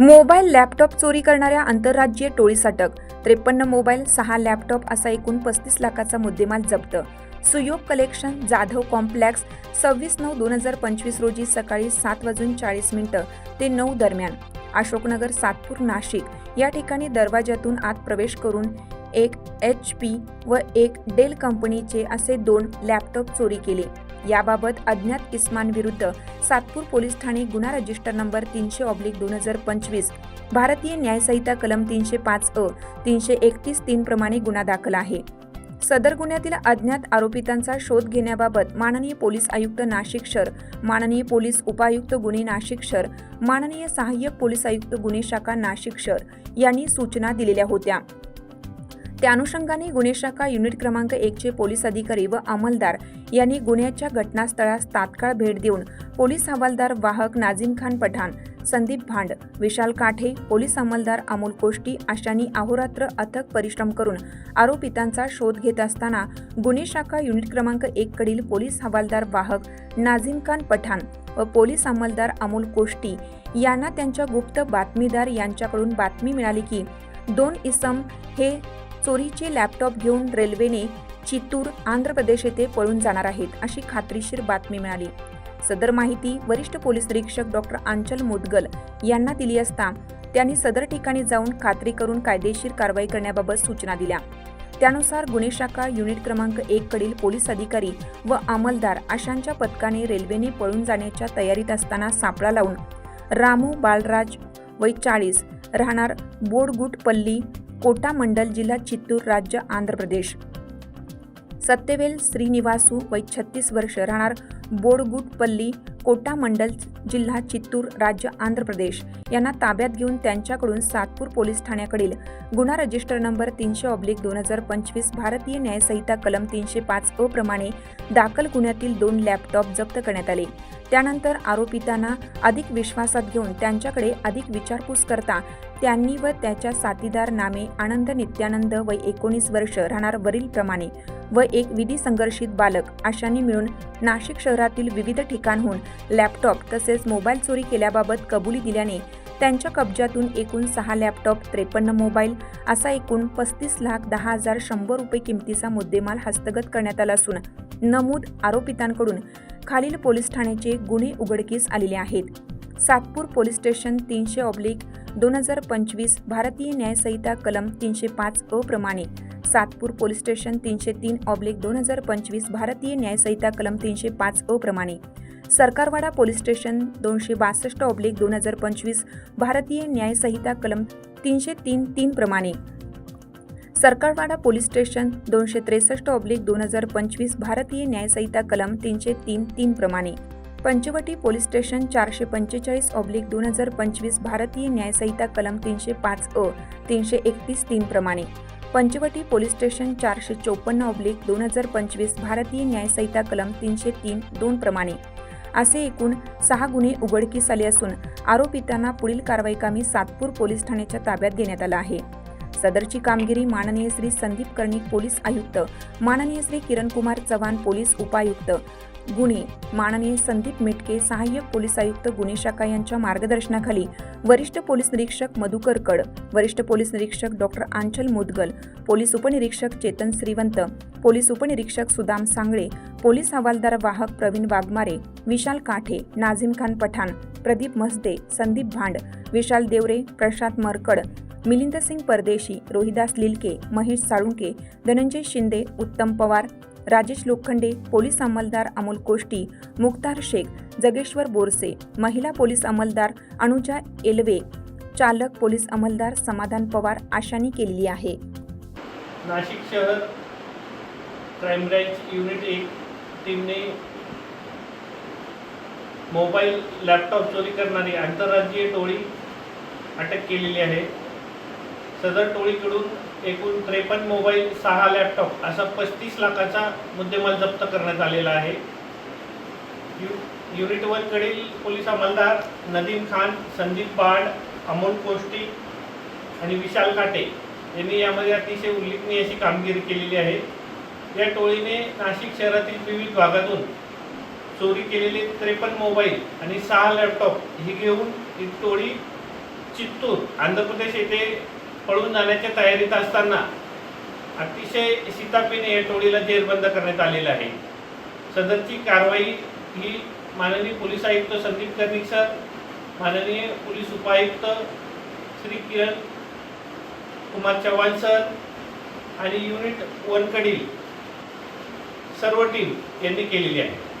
Mobile laptop चोरी करणाऱ्या आंतरराज्यीय टोळीस अटक त्रेपन्न मोबाईल सहा लॅपटॉप असा एकूण पस्तीस लाखाचा मुद्देमाल जप्त. सुयोग कलेक्शन जाधव कॉम्प्लेक्स सव्वीस नऊ दोन हजार पंचवीस रोजी सकाळी सात वाजून चाळीस मिनिटं ते नऊ दरम्यान. अशोकनगर सातपूर नाशिक या ठिकाणी दरवाजातून आत प्रवेश करून एक एच पी व एक डेल कंपनीचे असे दोन लॅपटॉप चोरी केले. याबाबत अज्ञात इस्मानविरुद्ध सातपूर पोलीस ठाणे गुन्हा रजिस्टर नंबर तीनशे ऑब्लिक दोन हजार पंचवीस भारतीय न्यायसंहिता कलम तीनशे पाच अ तीनशे एकतीस तीन प्रमाणे गुन्हा दाखल आहे. सदर गुन्ह्यातील अज्ञात आरोपितांचा शोध घेण्याबाबत माननीय पोलीस आयुक्त नाशिक शहर माननीय पोलीस उपायुक्त गुन्हे नाशिक शहर माननीय सहाय्यक पोलीस आयुक्त गुन्हे शाखा नाशिक शहर यांनी सूचना दिलेल्या होत्या. त्या अनुषंगाने गुन्हे शाखा युनिट क्रमांक एकचे पोलीस अधिकारी व अंमलदार यांनी गुन्ह्याच्या घटनास्थळास तात्काळ भेट देऊन पोलीस हवालदार वाहक नाझीम खान पठाण संदीप भांड विशाल काठे पोलीस अंमलदार अमोल कोष्टी अशांनी अहोरात्र अथक परिश्रम करून आरोपितांचा शोध घेत असताना गुन्हे शाखा युनिट क्रमांक एक कडील पोलीस हवालदार वाहक नाझीम खान पठाण व पोलीस अंमलदार अमोल कोष्टी यांना त्यांच्या गुप्त बातमीदार यांच्याकडून बातमी मिळाली की दोन इसम हे चोरीचे लॅपटॉप घेऊन रेल्वेने चित्तूर आंध्र प्रदेश येथे पळून जाणार आहेत अशी खात्रीशीर बातमी मिळाली. सदर माहिती वरिष्ठ पोलीस निरीक्षक डॉक्टर आंचल मुदगल यांना दिली असता त्यांनी सदर ठिकाणी जाऊन खात्री करून कायदेशीर कारवाई करण्याबाबत सूचना दिल्या. त्यानुसार गुन्हे शाखा युनिट क्रमांक एक कडील पोलीस अधिकारी व अंमलदार अशांच्या पथकाने रेल्वेने पळून जाण्याच्या तयारीत असताना सापळा लावून रामू बालराज वय चाळीस राहणार बोडगुटपल्ली कोटा मंडल जिल्हा चित्तूर राज्य आंध्र प्रदेश. सत्यवेल श्रीनिवासू वय छत्तीस वर्ष राहणार बोडगुटपल्ली कोटा मंडल जिल्हा चित्तूर राज्य आंध्र प्रदेश. यांना ताब्यात घेऊन त्यांच्याकडून सातपूर पोलीस ठाण्याकडील गुन्हा रजिस्टर नंबर तीनशे ऑब्लिक दोन हजार पंचवीस भारतीय न्यायसंहिता कलम तीनशे पाच अ प्रमाणे दाखल गुन्ह्यातील दोन लॅपटॉप जप्त करण्यात आले. त्यानंतर आरोपितांना अधिक विश्वासात घेऊन त्यांच्याकडे अधिक विचारपूस करता त्यांनी व त्याच्या साथीदार नामे आनंद नित्यानंद वय एकोणीस वर्ष राहणार वरील प्रमाणे व एक विधी संघर्षित बालक अशांनी मिळून नाशिक शहरातील विविध ठिकाणहून लॅपटॉप तसेच मोबाईल चोरी केल्याबाबत कबुली दिल्याने त्यांच्या कब्जातून एकूण सहा लॅपटॉप त्रेपन्न मोबाईल असा एकूण पस्तीस लाख दहा हजार शंभर रुपये किमतीचा मुद्देमाल हस्तगत करण्यात आला असून नमूद आरोपितांकडून खालील पोलीस ठाण्याचे गुन्हे उघडकीस आलेले आहेत. सातपूर पोलीस स्टेशन तीनशे ऑब्लिक दोन हजार पंचवीस भारतीय न्यायसंहिता कलम तीनशे पाच अप्रमाणे प्रमाणे सातपूर पोलीस स्टेशन तीनशे तीन ऑब्लिक दोन हजार पंचवीस भारतीय न्यायसंहिता कलम तीनशे पाच अप्रमाणे प्रमाणे सरकारवाडा पोलीस स्टेशन दोनशे बासष्ट ऑब्लिक दोन हजार पंचवीस भारतीय न्यायसंहिता कलम तीनशे तीन तीन प्रमाणे सरकारवाडा पोलीस स्टेशन दोनशे त्रेसष्ट ऑब्लिक दोन हजार पंचवीस भारतीय न्यायसंहिता कलम तीनशे तीन तीन प्रमाणे. पंचवटी पोलीस स्टेशन चारशे पंचेचाळीस ऑब्लिक दोन हजार पंचवीस भारतीय न्यायसंहिता कलम तीनशे पाच अ तीनशे एकतीस तीन प्रमाणे. पंचवटी पोलीस स्टेशन चारशे चोपन्न ऑब्लिक दोन हजार पंचवीस भारतीय न्यायसंहिता कलम तीनशे तीन दोन प्रमाणे. असे एकूण सहा गुन्हे उघडकीस आले असून आरोपितांना पुढील कारवाईकामी सातपूर पोलीस ठाण्याच्या ताब्यात देण्यात आला आहे. सदरची कामगिरी माननीय श्री संदीप कर्णिक पोलीस आयुक्त. माननीय श्री किरणकुमार चव्हाण पोलीस उपायुक्त. गुन्हे. माननीय संदीप मिटके सहाय्यक पोलीस आयुक्त गुन्हे शाखा यांच्या मार्गदर्शनाखाली वरिष्ठ पोलीस निरीक्षक मधुकर कड वरिष्ठ पोलीस निरीक्षक डॉक्टर आंचल मुदगल पोलीस उपनिरीक्षक चेतन श्रीवंत पोलीस उपनिरीक्षक सुदाम सांगळे पोलीस हवालदार वाहक प्रवीण वाघमारे विशाल काठे नाझीम खान पठाण प्रदीप मसदे संदीप भांड विशाल देवरे प्रशांत मरकड मिलिंद सिंग परदेशी रोहिदास लिलके महेश साळुंके धनंजय शिंदे उत्तम पवार राजेश लोखंडे पोलीस अंमलदार अमोल कोष्टी मुक्तार शेख जगेश्वर बोरसे महिला पोलीस अंमलदार अनुजा एलवे चालक पोलीस अंमलदार समाधान पवार आशांनी केलेली आहे. नाशिक शहर क्राईम ब्रँच युनिट एक टीमने मोबाईल लॅपटॉप चोरी करणारी आंतरराज्यीय टोळी अटक केलेली आहे. सदर टोळीकडून एकूण त्रेपन्न मोबाईल सहा लॅपटॉप असा पस्तीस लाखाचा मुद्देमाल जप्त करण्यात आलेला आहे. यु युनिट वनकडील पोलीस अंमलदार नदीम खान संदीप बाड अमोल कोष्टी आणि विशाल काटे यांनी यामध्ये अतिशय उल्लेखनीय अशी कामगिरी केलेली आहे. या टोळीने नाशिक शहरातील विविध भागातून चोरी केलेले त्रेपन्न मोबाईल आणि सहा लॅपटॉप ही घेऊन ही टोळी चित्तूर आंध्र प्रदेश येथे पळून जाण्याच्या तयारीत असताना अतिशय शितापीने या टोळीला जेरबंद करण्यात आलेलं आहे. सदरची कारवाई ही माननीय पोलीस आयुक्त संदीप कर्णिक सर माननीय पोलीस उपायुक्त श्री किरण कुमार चव्हाण सर आणि युनिट वनकडील सर्व टीम यांनी केलेली आहे.